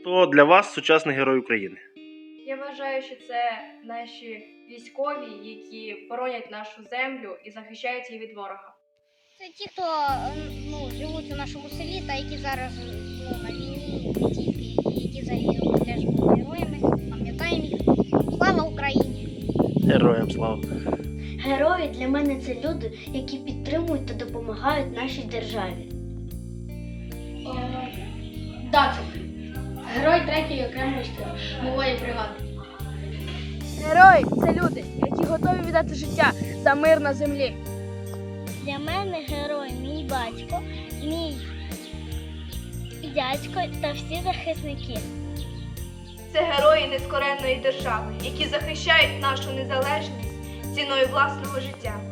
Хто для вас сучасний герой України? Я вважаю, що це наші військові, які боронять нашу землю і захищають її від ворога. Це ті, хто ну, живуть у нашому селі та які зараз ну, на війні, які загинули теж були героями. Пам'ятаємо їх. Слава Україні! Героям слава! Герої для мене це люди, які підтримують та допомагають нашій державі. Герой третьої окремої штурмової бригади. Герої це люди, які готові віддати життя за мир на землі. Для мене герой мій батько, мій дядько та всі захисники. Це герої нескоренної держави, які захищають нашу незалежність ціною власного життя.